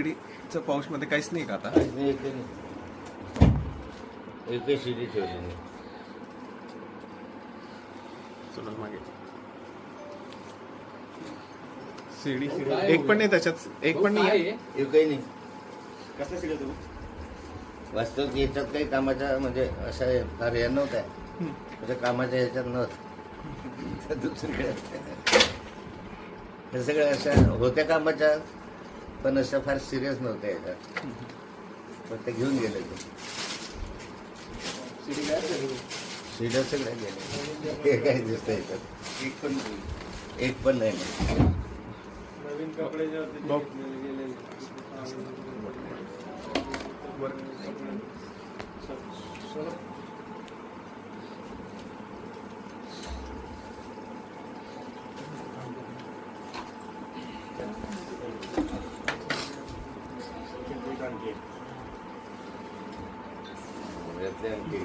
शिडीचं पाऊचमध्ये काहीच नाही का आता? एकही शिडी ठेवली नाही. चला मागे. शिडी एक पण नाही त्याच्यात एक पण नाही एकही नाही. वास्तविक याच्यात काही कामाच्या म्हणजे अशा हे नव्हत्या. म्हणजे कामाच्या ह्याच्यात नव्हत. दुसरीकडे. हे सगळ्या अशा होत्या कामाच्या. पण अशा फार सिरियस नव्हत्या याच्यात. पण ते घेऊन गेले ते. शिड्या सगळ्या गेल्या हे काय दिसतं याच्यात? एक पण एक पण नाही. नवीन कपडे जे होते ते ゲーム。やってやんけよ。